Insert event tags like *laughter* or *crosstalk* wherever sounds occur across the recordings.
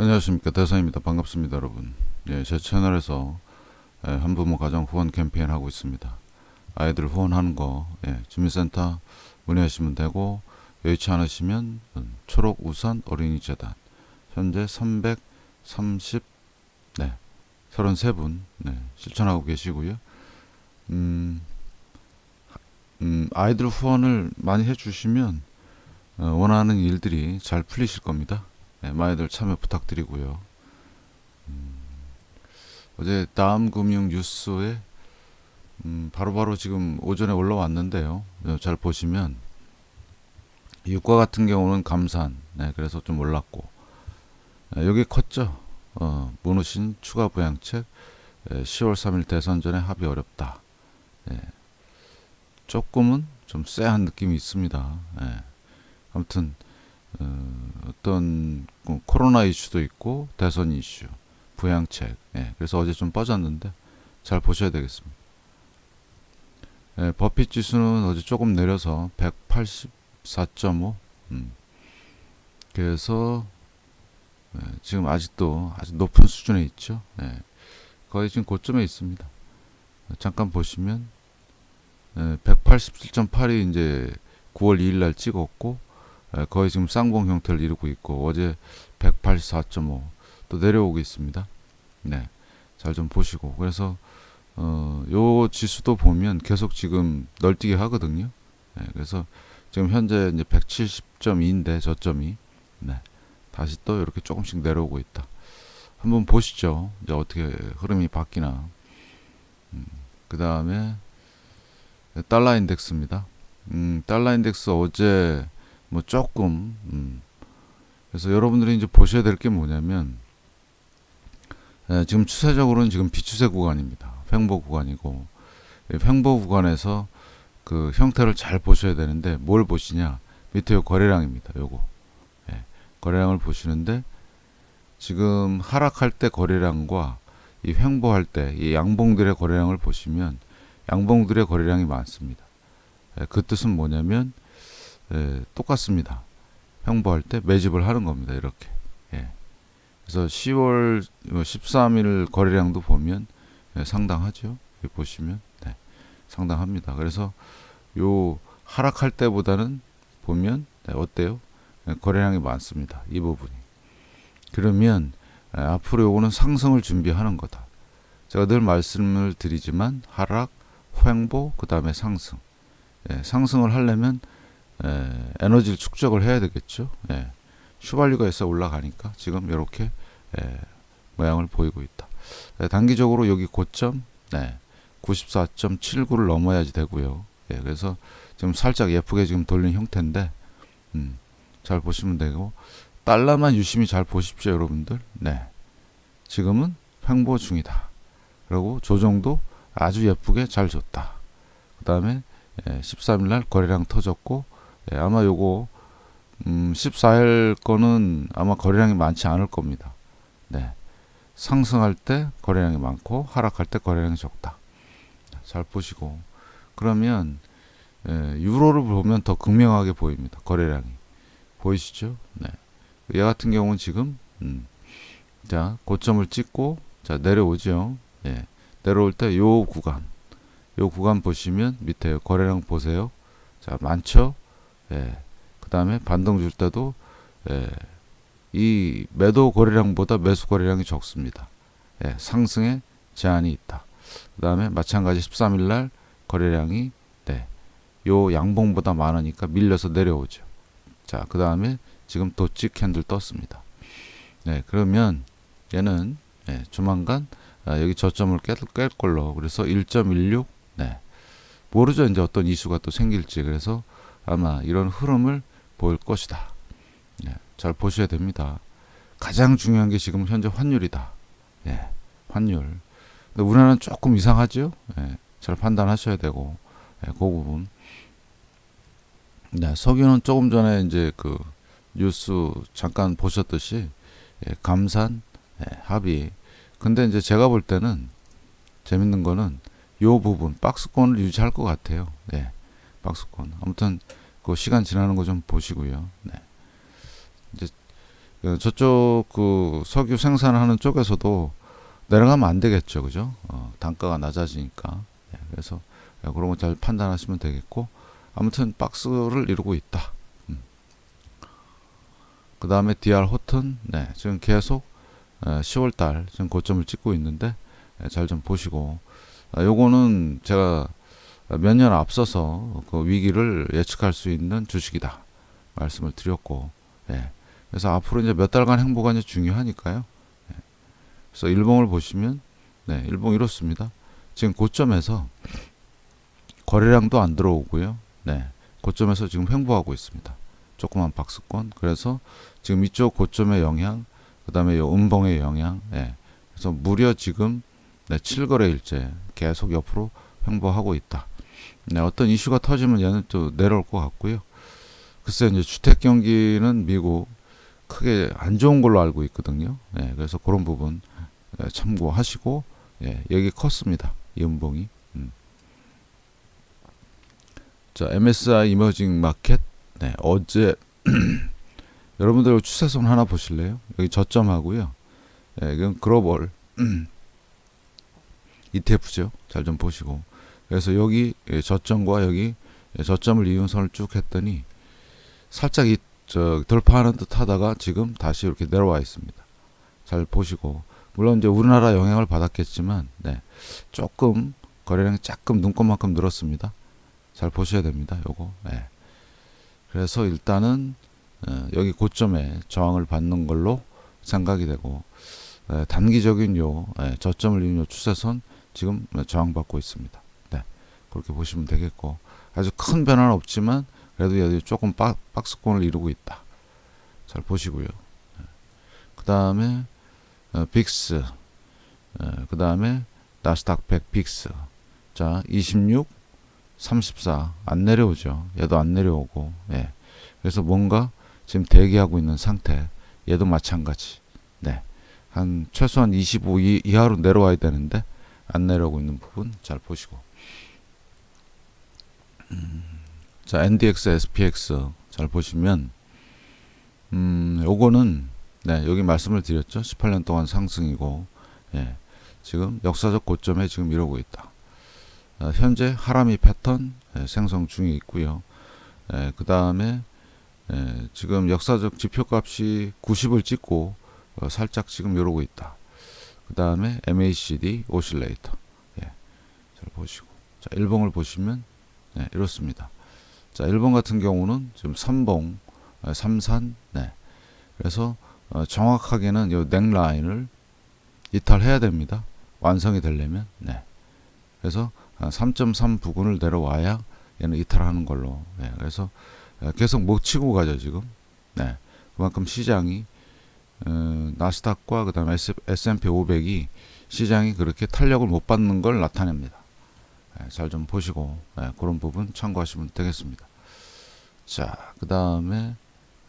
안녕하십니까. 대선입니다. 반갑습니다 여러분. 예, 제 채널에서 예, 한부모 가정 후원 캠페인 하고 있습니다. 아이들 후원하는 거 예, 주민센터 문의하시면 되고 여의치 않으시면 음, 초록 우산 어린이 재단 현재 330 네, 33분 네, 실천하고 계시고요. 음, 음, 아이들 후원을 많이 해주시면 어, 원하는 일들이 잘 풀리실 겁니다 네, 많이들 참여 부탁드리고요. 음, 어제 다음 금융 뉴스에 음, 바로바로 지금 오전에 올라왔는데요. 어, 잘 보시면 유가 같은 경우는 감산, 네, 그래서 좀 올랐고 네, 여기 컸죠. 어, 문우신 추가 부양책 에, 10월 3일 대선 전에 합의 어렵다. 예, 조금은 좀 쎄한 느낌이 있습니다. 예, 아무튼 어, 어떤 그 코로나 이슈도 있고 대선 이슈, 부양책. 예, 그래서 어제 좀 빠졌는데 잘 보셔야 되겠습니다. 예, 버핏 지수는 어제 조금 내려서 184.5. 음. 그래서 예, 지금 아직도 아주 높은 수준에 있죠. 예, 거의 지금 고점에 있습니다. 잠깐 보시면 예, 187.8이 이제 9월 2일 날 찍었고 예, 거의 지금 쌍봉 형태를 이루고 있고 어제 184.5 또 내려오고 있습니다. 네, 잘 좀 보시고 그래서 어, 요 지수도 보면 계속 지금 널뛰기 하거든요. 네, 그래서 지금 현재 이제 170.2인데 저점이 네, 다시 또 이렇게 조금씩 내려오고 있다. 한번 보시죠. 이제 어떻게 흐름이 바뀌나. 음, 그 다음에 달러 인덱스입니다. 음, 달러 인덱스 어제 뭐 조금 음. 그래서 여러분들이 이제 보셔야 될 게 뭐냐면 에, 지금 추세적으로는 지금 비추세 구간입니다. 횡보 구간이고 이 횡보 구간에서 그 형태를 잘 보셔야 되는데 뭘 보시냐 밑에 요 거래량입니다. 요거 예, 거래량을 보시는데 지금 하락할 때 거래량과 이 횡보할 때 이 양봉들의 거래량을 보시면 양봉들의 거래량이 많습니다. 예, 그 뜻은 뭐냐면 예, 똑같습니다. 횡보할 때 매집을 하는 겁니다. 이렇게. 예. 그래서 10월 13일 거래량도 보면 예, 상당하죠. 보시면 네, 상당합니다. 그래서 요 하락할 때보다는 보면 네, 어때요? 예, 거래량이 많습니다. 이 부분이. 그러면 예, 앞으로 요거는 상승을 준비하는 거다. 제가 늘 말씀을 드리지만 하락, 횡보, 그 다음에 상승. 예, 상승을 하려면 에, 에너지를 축적을 해야 되겠죠. 예. 슈발류가 있어 올라가니까 지금 이렇게 에, 모양을 보이고 있다. 에, 단기적으로 여기 고점 네, 94.79를 넘어야지 되고요. 예, 그래서 지금 살짝 예쁘게 지금 돌린 형태인데 음, 잘 보시면 되고 달러만 유심히 잘 보십시오, 여러분들. 네, 지금은 횡보 중이다. 그리고 조정도 아주 예쁘게 잘 줬다. 그 다음에 13일 날 거래량 터졌고 예, 아마 요거 음, 14일 거는 아마 거래량이 많지 않을 겁니다. 네. 상승할 때 거래량이 많고 하락할 때 거래량이 적다. 잘 보시고 그러면 예, 유로를 보면 더 극명하게 보입니다. 거래량이 보이시죠? 네. 얘 같은 경우는 지금 음, 자 고점을 찍고 자 내려오죠. 예. 내려올 때 요 구간 요 구간 보시면 밑에 거래량 보세요. 자 많죠? 예. 그 다음에 반등 줄 때도 예. 이 매도 거래량보다 매수 거래량이 적습니다. 예. 상승에 제한이 있다. 그 다음에 마찬가지 13일 날 거래량이 네. 요 양봉보다 많으니까 밀려서 내려오죠. 자, 그 다음에 지금 도치 캔들 떴습니다. 네, 그러면 얘는 네, 조만간 아, 여기 저점을 깰, 깰 걸로 그래서 1.16 네. 모르죠 이제 어떤 이슈가 또 생길지 그래서 아마 이런 흐름을 보일 것이다. 예, 잘 보셔야 됩니다. 가장 중요한 게 지금 현재 환율이다. 예, 환율. 근데 우리나라는 조금 이상하죠. 예, 잘 판단하셔야 되고, 예, 그 부분. 네, 석유는 조금 전에 이제 그 뉴스 잠깐 보셨듯이 예, 감산 예, 합의. 근데 이제 제가 볼 때는 재밌는 거는 요 부분 박스권을 유지할 것 같아요. 예, 박스권. 아무튼 그 시간 지나는 거 좀 보시고요. 네. 이제 그 저쪽 그 석유 생산하는 쪽에서도 내려가면 안 되겠죠, 그죠? 어, 단가가 낮아지니까. 예, 그래서 예, 그런 거 잘 판단하시면 되겠고, 아무튼 박스를 이루고 있다. 그 다음에 DR 호튼, 네, 지금 계속 10월달 지금 고점을 찍고 있는데 예, 잘좀 보시고, 아, 요거는 제가 몇 년 앞서서 그 위기를 예측할 수 있는 주식이다 말씀을 드렸고, 예. 그래서 앞으로 이제 몇 달간 행보가 이제 중요하니까요. 예. 그래서 일봉을 보시면, 네, 일봉 이렇습니다. 지금 고점에서 거래량도 안 들어오고요. 네, 고점에서 지금 횡보하고 있습니다. 조그만 박스권. 그래서 지금 이쪽 고점의 영향, 그 다음에 이 음봉의 영향, 예. 그래서 무려 지금 네, 7거래일째 계속 옆으로 횡보하고 있다. 네, 어떤 이슈가 터지면 얘는 또 내려올 것 같고요. 글쎄 이제 주택 경기는 미국 크게 안 좋은 걸로 알고 있거든요. 예, 그래서 그런 부분 예, 참고하시고 예, 여기 컸습니다. 이 음봉이. 음. 자, MSI 이머징 마켓. 네, 어제 *clears throat* 여러분들 추세선 하나 보실래요? 여기 저점하고요. 예, 이건 글로벌 *clears throat* ETF죠. 잘 좀 보시고. 그래서 여기 예, 저점과 여기 예, 저점을 이은 선을 쭉 했더니 살짝 이, 저, 돌파하는 듯 하다가 지금 다시 이렇게 내려와 있습니다. 잘 보시고. 물론 이제 우리나라 영향을 받았겠지만, 네. 조금 거래량이 조금 눈곱만큼 늘었습니다. 잘 보셔야 됩니다. 요거. 예. 그래서 일단은 어, 여기 고점에 저항을 받는 걸로 생각이 되고 에, 단기적인 요 에, 저점을 이은 요 추세선 지금 저항받고 있습니다. 네. 그렇게 보시면 되겠고 아주 큰 변화는 없지만 그래도 여기 조금 박, 박스권을 이루고 있다. 잘 보시고요. 그 다음에 어, 빅스 그 다음에 나스닥 100 빅스 자 26, 34 안 내려오죠. 얘도 안 내려오고 예. 그래서 뭔가 지금 대기하고 있는 상태. 얘도 마찬가지. 네. 한 최소한 25 이, 이하로 내려와야 되는데 안 내려오고 있는 부분 잘 보시고. 음, 자, NDX, SPX 잘 보시면 음, 요거는 네, 여기 말씀을 드렸죠. 18년 동안 상승이고 예. 지금 역사적 고점에 지금 이러고 있다. 어, 현재 하람이 패턴 예, 생성 중에 있고요. 예, 그 다음에 예, 지금 역사적 지표값이 90을 찍고 어, 살짝 지금 이러고 있다. 그 다음에 MACD 오실레이터 예, 잘 보시고 자 일봉을 보시면 네, 이렇습니다. 자 일본 같은 경우는 지금 삼봉, 어, 삼산 네. 그래서 어, 정확하게는 이 넥라인을 이탈해야 됩니다. 완성이 되려면 네. 그래서 3.3 부근을 내려와야 얘는 이탈하는 걸로 네. 그래서 예, 계속 못 치고 가죠 지금. 네, 그만큼 시장이 어, 나스닥과 그다음에 S&P 500이 시장이 그렇게 탄력을 못 받는 걸 나타냅니다. 네, 잘좀 보시고 네, 그런 부분 참고하시면 되겠습니다. 자, 그 다음에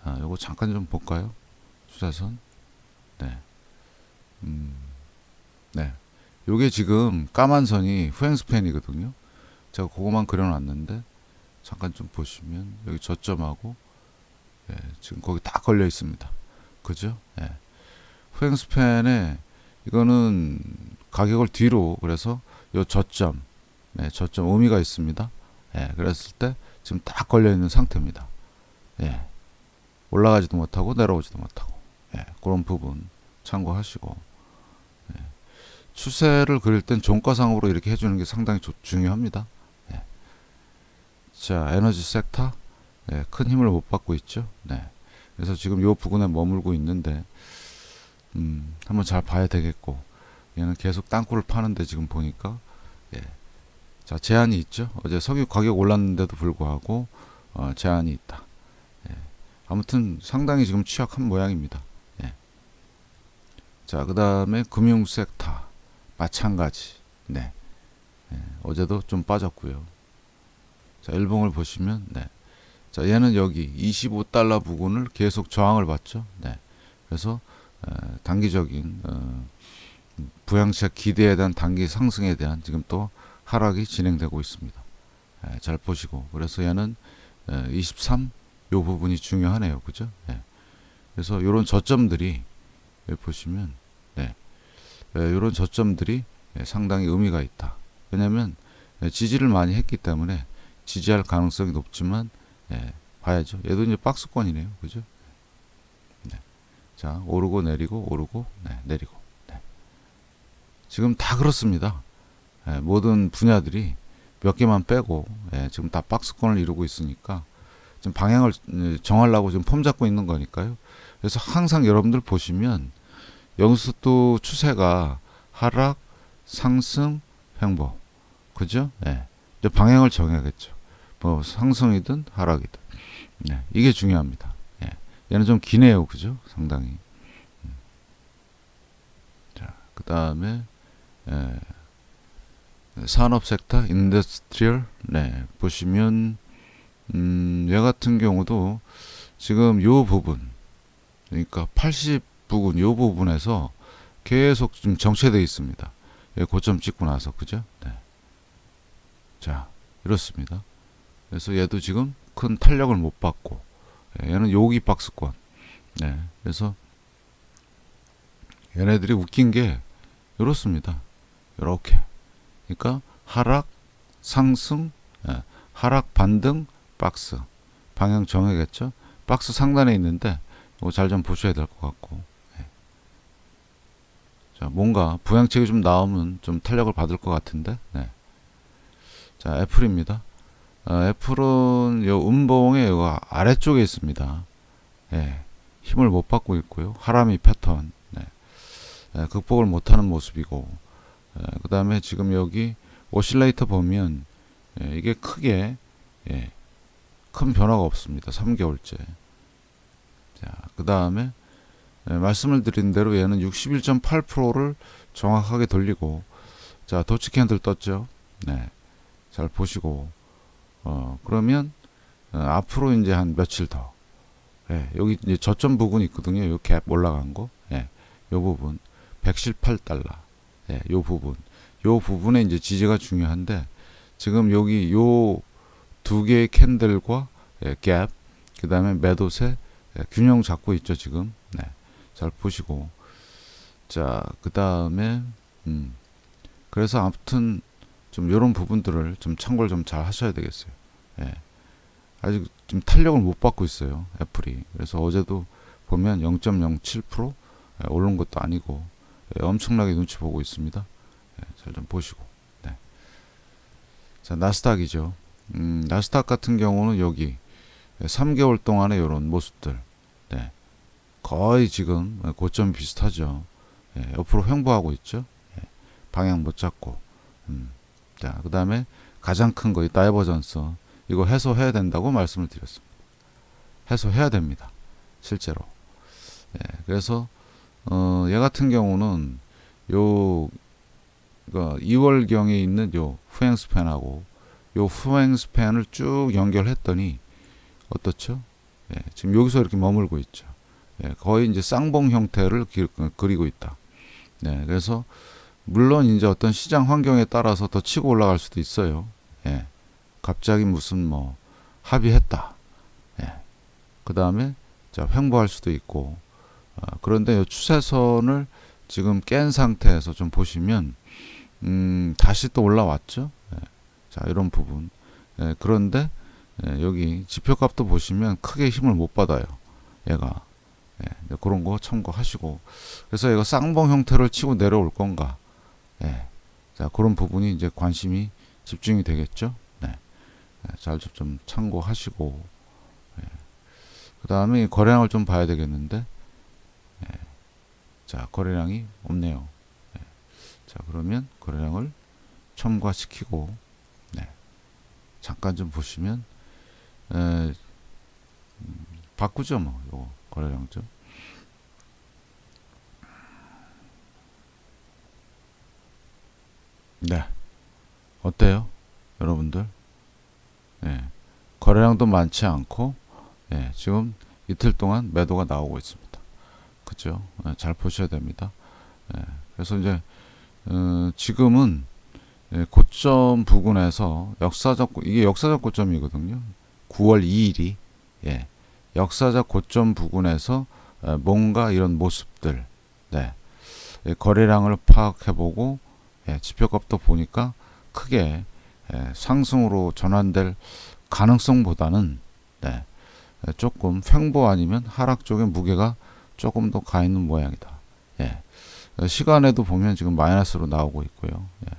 아, 요거 잠깐 좀 볼까요? 수자선. 네. 음, 네. 요게 지금 까만 선이 후행 스팬이거든요. 제가 그거만 그려놨는데 잠깐 좀 보시면 여기 저점하고 예, 지금 거기 다 걸려 있습니다. 그죠? 예. 후행 스팬에 이거는 가격을 뒤로 그래서 요 저점 예, 저점 의미가 있습니다. 예, 그랬을 때 지금 딱 걸려 있는 상태입니다. 예. 올라가지도 못하고 내려오지도 못하고 예, 그런 부분 참고하시고 예. 추세를 그릴 땐 종가상으로 이렇게 해주는 게 상당히 조, 중요합니다. 자, 에너지 섹터 네, 큰 힘을 못 받고 있죠. 네. 그래서 지금 요 부근에 머물고 있는데 음, 한번 잘 봐야 되겠고 얘는 계속 땅굴을 파는데 지금 보니까 예. 자, 제한이 있죠. 어제 석유 가격 올랐는데도 불구하고 어, 제한이 있다. 예. 아무튼 상당히 지금 취약한 모양입니다. 예. 자, 그 다음에 금융 섹터 마찬가지. 네. 예. 어제도 좀 빠졌고요. 자, 일봉을 보시면 네. 자, 얘는 여기 25달러 부근을 계속 저항을 받죠. 네. 그래서 에, 단기적인 어, 부양책 기대에 대한 단기 상승에 대한 지금 또 하락이 진행되고 있습니다. 에, 잘 보시고 그래서 얘는 에, 23 요 부분이 중요하네요. 그죠? 예. 그래서 이런 저점들이 보시면 네, 이런 저점들이 예, 상당히 의미가 있다. 왜냐하면 예, 지지를 많이 했기 때문에 지지할 가능성이 높지만 예, 봐야죠. 얘도 이제 박스권이네요, 그죠? 네. 자 오르고 내리고 오르고 네, 내리고 네. 지금 다 그렇습니다. 예, 모든 분야들이 몇 개만 빼고 예, 지금 다 박스권을 이루고 있으니까 지금 방향을 음, 정하려고 지금 폼 잡고 있는 거니까요. 그래서 항상 여러분들 보시면 또 추세가 하락, 상승, 횡보, 그죠? 예, 이제 방향을 정해야겠죠. 뭐 상승이든 하락이든, 네, 이게 중요합니다. 예, 얘는 좀 기네요, 그죠? 상당히. 음. 자, 그 다음에 예, 산업 섹터, 인더스트리얼, 네, 보시면 음, 얘 같은 경우도 지금 요 부분, 그러니까 80 부분, 요 부분에서 계속 좀 정체되어 있습니다. 예, 고점 찍고 나서, 그죠? 네. 자, 이렇습니다. 그래서 얘도 지금 큰 탄력을 못 받고, 예, 얘는 여기 박스권. 네. 그래서 얘네들이 웃긴 게 이렇습니다. 이렇게. 그러니까 하락, 상승, 예, 하락, 반등, 박스. 방향 정해야겠죠? 박스 상단에 있는데 이거 잘 좀 보셔야 될 것 같고. 예. 자, 뭔가 부양책이 좀 나오면 좀 탄력을 받을 것 같은데. 네. 자, 애플입니다. 어, 애플은 요 음봉의 요 아래쪽에 있습니다. 예. 힘을 못 받고 있고요. 하람이 패턴. 네. 예, 극복을 못하는 모습이고. 예, 그 다음에 지금 여기 오실레이터 보면 예, 이게 크게 예, 큰 변화가 없습니다. 3개월째. 자, 그 다음에 예, 말씀을 드린 대로 얘는 61.8%를 정확하게 돌리고 자 도치 캔들 떴죠. 네, 잘 보시고 어 그러면 어, 앞으로 이제 한 며칠 더 예, 여기 이제 저점 부분이 있거든요. 요 갭 올라간 거, 예, 요 부분 118달러, 예, 요 부분, 요 부분에 이제 지지가 중요한데 지금 여기 요 두 개의 캔들과 예, 갭, 그 다음에 매도세 예, 균형 잡고 있죠 지금. 네, 잘 보시고 자 그 다음에 음, 그래서 아무튼 좀 이런 부분들을 좀 참고를 좀 잘 하셔야 되겠어요. 예. 아직 좀 탄력을 못 받고 있어요 애플이. 그래서 어제도 보면 0.07% 예, 오른 것도 아니고 예, 엄청나게 눈치 보고 있습니다. 예, 잘좀 보시고. 네. 자 나스닥이죠. 음, 나스닥 같은 경우는 여기 3개월 동안의 이런 모습들, 네. 거의 지금 고점 비슷하죠. 예, 옆으로 횡보하고 있죠. 예, 방향 못 잡고. 음. 자, 그 다음에 가장 큰 거, 이 다이버전스. 이거 해소해야 된다고 말씀을 드렸습니다. 해소해야 됩니다. 실제로. 예, 그래서, 어, 얘 같은 경우는 요, 그러니까 2월 경에 있는 요 후행 스팬하고 요 후행 스팬을 쭉 연결했더니 어떻죠? 예, 지금 여기서 이렇게 머물고 있죠. 예, 거의 이제 쌍봉 형태를 기, 그리고 있다. 네, 그래서 물론 이제 어떤 시장 환경에 따라서 더 치고 올라갈 수도 있어요. 예, 갑자기 무슨 뭐 합의했다. 예, 그 다음에 자 횡보할 수도 있고. 아, 그런데 이 추세선을 지금 깬 상태에서 좀 보시면 음, 다시 또 올라왔죠. 예, 자 이런 부분. 예, 그런데 예, 여기 지표값도 보시면 크게 힘을 못 받아요. 얘가 예, 그런 거 참고하시고 그래서 얘가 쌍봉 형태를 치고 내려올 건가 예, 자 그런 부분이 이제 관심이 집중이 되겠죠. 네, 예, 잘좀 참고하시고 예, 그 다음에 거래량을 좀 봐야 되겠는데 예, 자 거래량이 없네요. 예, 자 그러면 거래량을 첨가시키고 네, 잠깐 좀 보시면 에, 음, 바꾸죠 뭐 요거 거래량 좀 네. 어때요? 여러분들? 예. 거래량도 많지 않고, 예. 지금 이틀 동안 매도가 나오고 있습니다. 그죠? 예, 잘 보셔야 됩니다. 예. 그래서 이제, 어, 지금은 예, 고점 부근에서 역사적, 고- 이게 역사적 고점이거든요. 9월 2일이, 예. 역사적 고점 부근에서 에, 뭔가 이런 모습들, 네, 예, 거래량을 파악해보고 예, 지표값도 보니까 크게 예, 상승으로 전환될 가능성보다는 네, 예, 조금 횡보 아니면 하락 쪽에 무게가 조금 더 가 있는 모양이다. 예. 어, 시간에도 보면 지금 마이너스로 나오고 있고요. 예.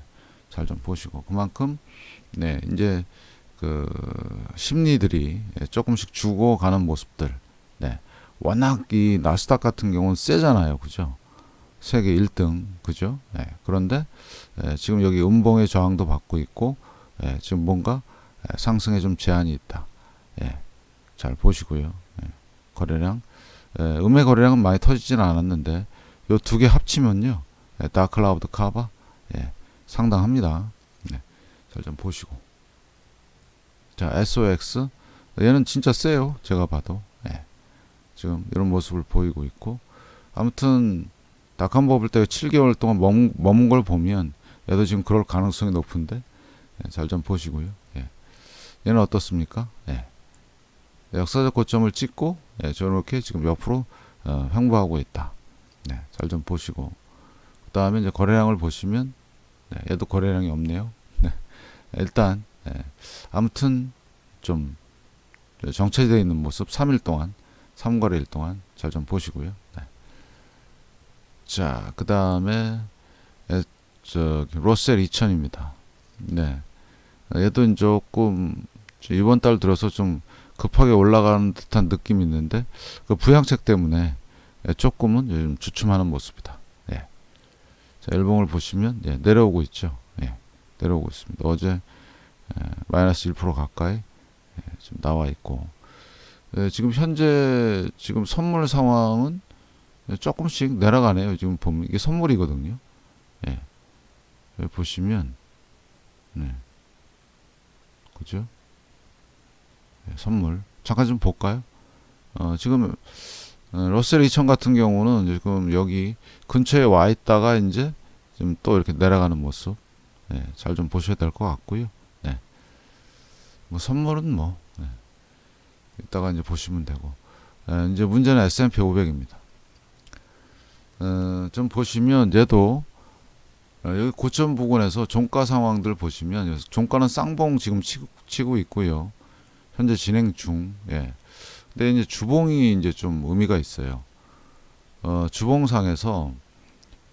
잘 좀 보시고 그만큼 네 이제 그 심리들이 예, 조금씩 주고 가는 모습들. 네. 워낙 이 나스닥 같은 경우는 세잖아요, 그죠? 세계 1등, 그죠? 예. 그런데 예, 지금 여기 음봉의 저항도 받고 있고 예, 지금 뭔가 예, 상승에 좀 제한이 있다. 예. 잘 보시고요. 예. 거래량 예, 음의 거래량은 많이 터지지는 않았는데 요 두 개 합치면요. 예, 다클라우드 카바 예, 상당합니다. 네, 잘좀 보시고. 자, SOX 얘는 진짜 세요. 제가 봐도. 예. 지금 이런 모습을 보이고 있고 아무튼 닥한 버블 때 7개월 동안 머문, 머문 걸 보면 얘도 지금 그럴 가능성이 높은데 예, 잘좀 보시고요. 예. 얘는 어떻습니까? 예. 역사적 고점을 찍고 예, 저렇게 지금 옆으로 어, 횡보하고 있다. 네, 잘 좀 보시고 그 다음에 이제 거래량을 보시면 네, 얘도 거래량이 없네요. 네, 일단 예, 아무튼 좀 정체되어 있는 모습 3일 동안 3거래일 동안 잘 좀 보시고요. 네. 자, 그 다음에 저 로셀 2000입니다. 네, 얘도 조금 이번 달 들어서 좀 급하게 올라가는 듯한 느낌이 있는데 그 부양책 때문에 예, 조금은 요즘 주춤하는 모습이다. 예. 자, 일봉을 보시면 예, 내려오고 있죠. 예, 내려오고 있습니다. 어제 예, 마이너스 1% 가까이 예, 지금 나와 있고 예, 지금 현재 지금 선물 상황은 예, 조금씩 내려가네요. 지금 보면 이게 선물이거든요. 예. 여기 보시면 네. 그죠? 예, 선물 잠깐 좀 볼까요? 어, 지금 어, 러셀 2000 같은 경우는 지금 여기 근처에 와 있다가 이제 지금 또 이렇게 내려가는 모습 네, 잘좀 보셔야 될 것 같고요. 네. 뭐 선물은 뭐 네. 이따가 이제 보시면 되고 에, 이제 문제는 S&P 500입니다. 어, 좀 보시면 얘도 어, 여기 고점 부근에서 종가 상황들 보시면 종가는 쌍봉 지금 치고, 치고 있고요. 현재 진행 중. 예. 근데 이제 주봉이 이제 좀 의미가 있어요. 어, 주봉상에서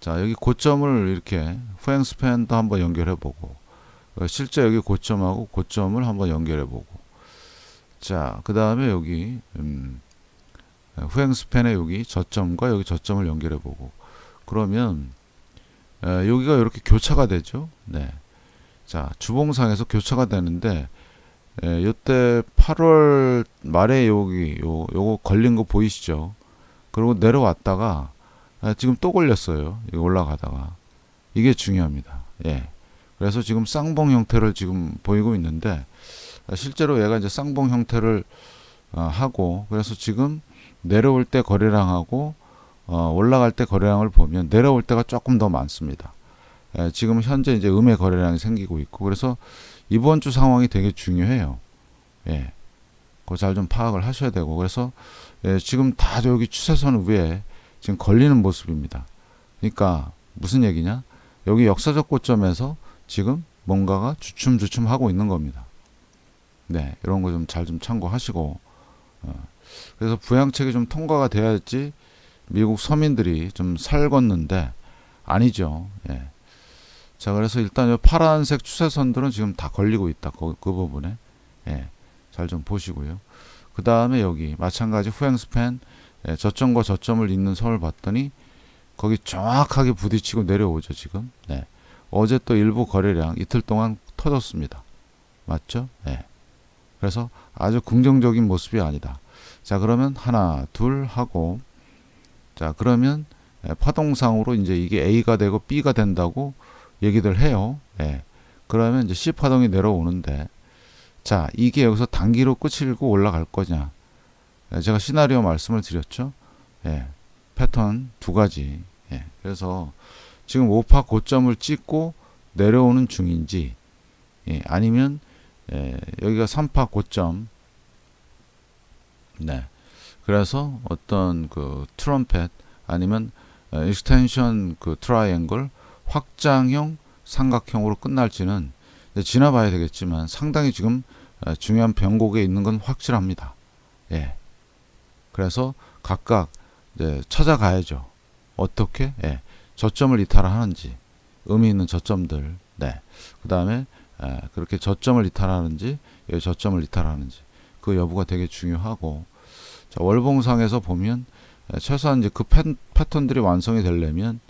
자 여기 고점을 이렇게 후행 스팬도 한번 연결해 보고 어, 실제 여기 고점하고 고점을 한번 연결해 보고 자 그 다음에 여기 음, 후행 스팬에 여기 저점과 여기 저점을 연결해 보고 그러면 에, 여기가 이렇게 교차가 되죠. 네. 자 주봉상에서 교차가 되는데 예, 요때 8월 말에 여기 요 요거 걸린 거 보이시죠? 그리고 내려왔다가 아, 지금 또 걸렸어요. 이거 올라가다가 이게 중요합니다. 예. 그래서 지금 쌍봉 형태를 지금 보이고 있는데 아, 실제로 얘가 이제 쌍봉 형태를 어, 하고 그래서 지금 내려올 때 거래량하고 어, 올라갈 때 거래량을 보면 내려올 때가 조금 더 많습니다. 예, 지금 현재 이제 음의 거래량이 생기고 있고 그래서 이번 주 상황이 되게 중요해요. 예. 그거 잘 좀 파악을 하셔야 되고 그래서 예, 지금 다 여기 추세선 위에 지금 걸리는 모습입니다. 그러니까 무슨 얘기냐? 여기 역사적 고점에서 지금 뭔가가 주춤주춤 하고 있는 겁니다. 네, 이런 거 좀 잘좀 참고하시고 어, 그래서 부양책이 좀 통과가 돼야지 미국 서민들이 좀 살겄는데 아니죠. 예. 자, 그래서 일단 이 파란색 추세선들은 지금 다 걸리고 있다. 그, 그 부분에. 예. 잘 좀 보시고요. 그 다음에 여기 마찬가지 후행 스팬 예, 저점과 저점을 잇는 선을 봤더니 거기 정확하게 부딪히고 내려오죠, 지금. 네. 어제 또 일부 거래량 이틀 동안 터졌습니다. 맞죠? 예. 그래서 아주 긍정적인 모습이 아니다. 자, 그러면 하나, 둘 하고 자, 그러면 예, 파동상으로 이제 이게 A가 되고 B가 된다고 얘기들 해요. 예. 그러면 이제 C 파동이 내려오는데 자 이게 여기서 단기로 끝이고 올라갈 거냐 예, 제가 시나리오 말씀을 드렸죠. 예. 패턴 두 가지. 예. 그래서 지금 5파 고점을 찍고 내려오는 중인지 예. 아니면 예. 여기가 3파 고점 네. 그래서 어떤 그 트럼펫 아니면 어, 익스텐션 그 트라이앵글 확장형 삼각형으로 끝날지는 지나봐야 되겠지만 상당히 지금 어, 중요한 변곡에 있는 건 확실합니다. 예. 그래서 각각 찾아가야죠. 어떻게 예. 저점을 이탈하는지 의미 있는 저점들. 네. 그 다음에 예, 그렇게 저점을 이탈하는지 예, 저점을 이탈하는지 그 여부가 되게 중요하고 자, 월봉상에서 보면 예, 최소한 이제 그 패, 패턴들이 완성이 되려면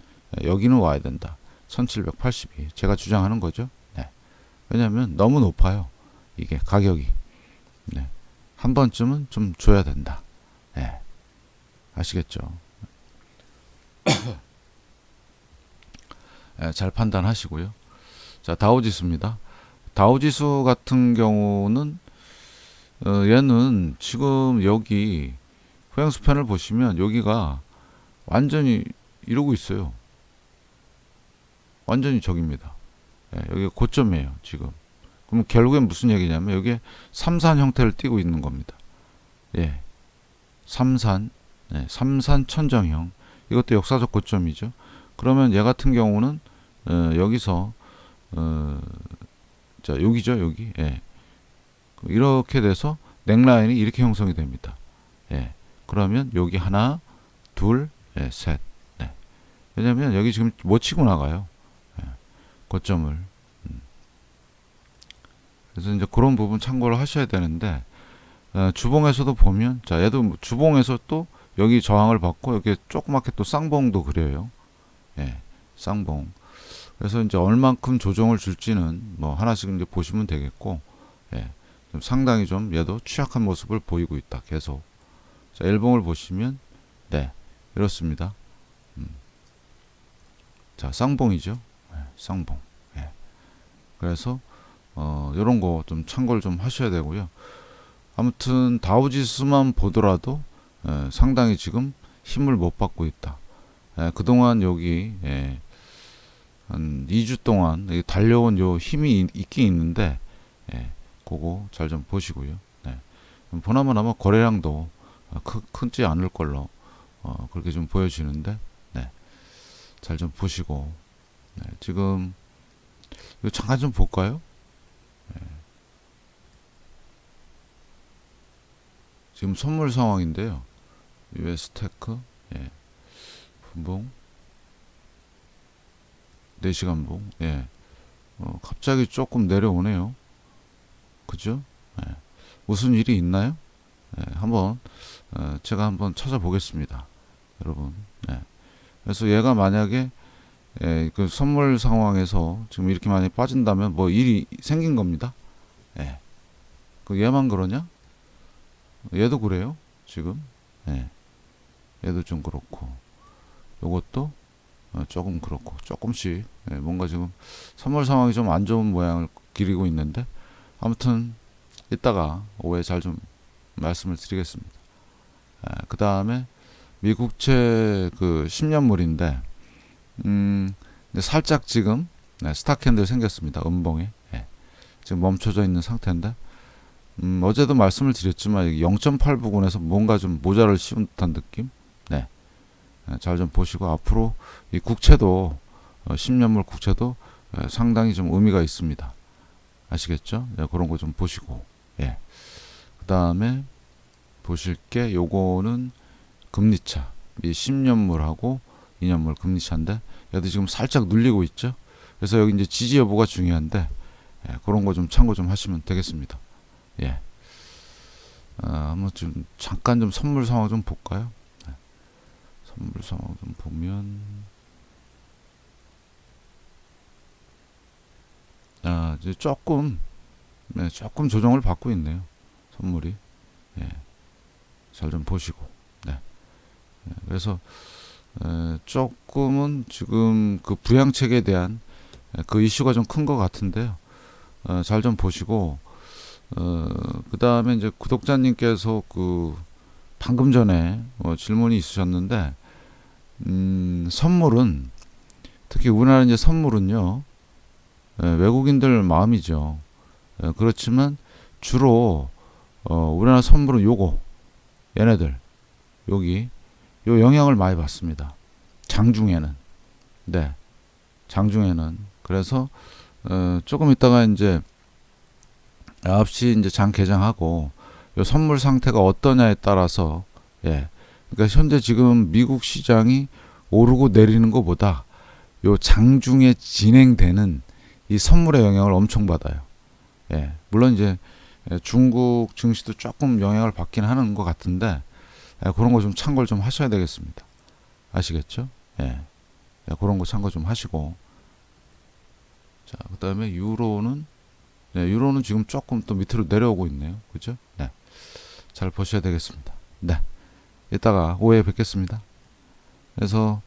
예, 여기는 와야 된다. 1782. 제가 주장하는 거죠. 네. 왜냐하면 너무 높아요. 이게 가격이. 네. 한 번쯤은 좀 줘야 된다. 네. 아시겠죠? *coughs* 네, 잘 판단하시고요. 자, 다우지수입니다. 다우지수 같은 경우는 어, 얘는 지금 여기 호양수편을 보시면 여기가 완전히 이러고 있어요. 완전히 저깁니다. 예, 여기가 고점이에요, 지금. 그럼 결국엔 무슨 얘기냐면 여기에 삼산 형태를 띠고 있는 겁니다. 예. 삼산, 예, 삼산 천정형. 이것도 역사적 고점이죠. 그러면 얘 같은 경우는 어, 여기서 어, 자 여기죠, 여기. 예. 이렇게 돼서 넥라인이 이렇게 형성이 됩니다. 예. 그러면 여기 하나, 둘, 예, 셋. 네. 왜냐면 여기 지금 못 치고 나가요. 예. 고점을. 음. 그래서 이제 그런 부분 참고를 하셔야 되는데 어, 주봉에서도 보면 자 얘도 뭐 주봉에서 또 여기 저항을 받고 여기 조그맣게 또 쌍봉도 그려요. 예. 쌍봉. 그래서 이제 얼만큼 조정을 줄지는 뭐 하나씩 이제 보시면 되겠고 예. 좀 상당히 좀 얘도 취약한 모습을 보이고 있다. 계속. 자, 일봉을 보시면 네. 이렇습니다. 음. 자, 쌍봉이죠. 네, 쌍봉. 예. 그래서 어, 요런 거 좀 참고를 좀 하셔야 되고요. 아무튼 다우지수만 보더라도 예, 상당히 지금 힘을 못 받고 있다. 예, 그동안 여기 예, 한 2주 동안 달려온 요 힘이 있, 있긴 있는데 예, 그거 잘 좀 보시고요. 네. 보나마나마 거래량도 어, 크, 크지 않을 걸로 어, 그렇게 좀 보여지는데 네. 잘 좀 보시고 네. 지금 이거 잠깐 좀 볼까요? 네. 지금 선물 상황인데요. US 테크 예. 분봉 4시간 봉 예. 어, 갑자기 조금 내려오네요. 그죠? 예. 무슨 일이 있나요? 예, 한번 어, 제가 한번 찾아보겠습니다. 여러분. 예. 그래서 얘가 만약에 예, 그 선물 상황에서 지금 이렇게 많이 빠진다면 뭐 일이 생긴 겁니다. 예. 그 얘만 그러냐? 얘도 그래요. 지금. 예. 얘도 좀 그렇고. 요것도 어, 조금 그렇고 조금씩 예, 뭔가 지금 선물 상황이 좀 안 좋은 모양을 기리고 있는데 아무튼 이따가 오후에 잘 좀 말씀을 드리겠습니다. 그 다음에 미국채 그 10년물인데 음 살짝 지금 네, 스타캔들 생겼습니다. 음봉에 예. 지금 멈춰져 있는 상태인데 음, 어제도 말씀을 드렸지만 0.8 부근에서 뭔가 좀 모자를 씌운 듯한 느낌. 네. 잘좀 보시고 앞으로 이 국채도 어, 10년물 국채도 예, 상당히 좀 의미가 있습니다. 아시겠죠? 네, 그런 거 좀 보시고 예. 그 다음에 보실 게 요거는 금리차 이 10년물하고 2년물 금리 차인데 얘도 지금 살짝 눌리고 있죠. 그래서 여기 이제 지지 여부가 중요한데 예, 그런 거 좀 참고 좀 하시면 되겠습니다. 예. 아, 한번 좀 잠깐 좀 선물 상황 좀 볼까요? 네. 선물 상황 좀 보면 아, 이제 조금 네, 조금 조정을 받고 있네요. 선물이. 예. 잘 좀 보시고. 네. 예, 그래서 에, 조금은 지금 그 부양책에 대한 에, 그 이슈가 좀 큰 것 같은데요. 어, 잘좀 보시고 어, 그 다음에 이제 구독자님께서 그 방금 전에 어, 질문이 있으셨는데 음, 선물은 특히 우리나라 이제 선물은요 에, 외국인들 마음이죠. 에, 그렇지만 주로 어, 우리나라 선물은 요거 얘네들 여기 요 영향을 많이 받습니다. 장중에는. 네. 장중에는. 그래서 어, 조금 있다가 이제 9시 이제 장 개장하고 요 선물 상태가 어떠냐에 따라서 예. 그러니까 현재 지금 미국 시장이 오르고 내리는 것보다 요 장중에 진행되는 이 선물의 영향을 엄청 받아요. 예. 물론 이제 예, 중국 증시도 조금 영향을 받긴 하는 것 같은데 예, 그런 거 좀 참고를 좀 하셔야 되겠습니다. 아시겠죠? 예. 예, 그런 거 참고 좀 하시고 자 그 다음에 유로는 네, 유로는 지금 조금 또 밑으로 내려오고 있네요. 그죠? 네. 잘 보셔야 되겠습니다. 네. 이따가 오후에 뵙겠습니다. 그래서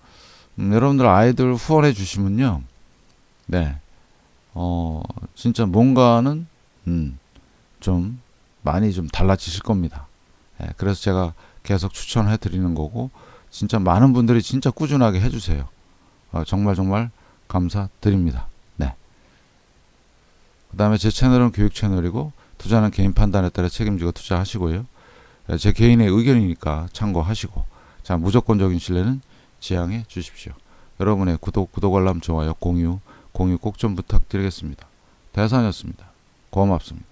음, 여러분들 아이들 후원해 주시면요. 네. 어, 진짜 뭔가는 음, 좀 많이 좀 달라지실 겁니다. 예, 그래서 제가 계속 추천해 드리는 거고 진짜 많은 분들이 진짜 꾸준하게 해 주세요. 어, 정말 정말 감사드립니다. 네. 그 다음에 제 채널은 교육 채널이고 투자는 개인 판단에 따라 책임지고 투자하시고요. 예, 제 개인의 의견이니까 참고하시고 자 무조건적인 신뢰는 지양해 주십시오. 여러분의 구독, 구독 알람, 좋아요, 공유, 공유 꼭 좀 부탁드리겠습니다. 대산이었습니다. 고맙습니다.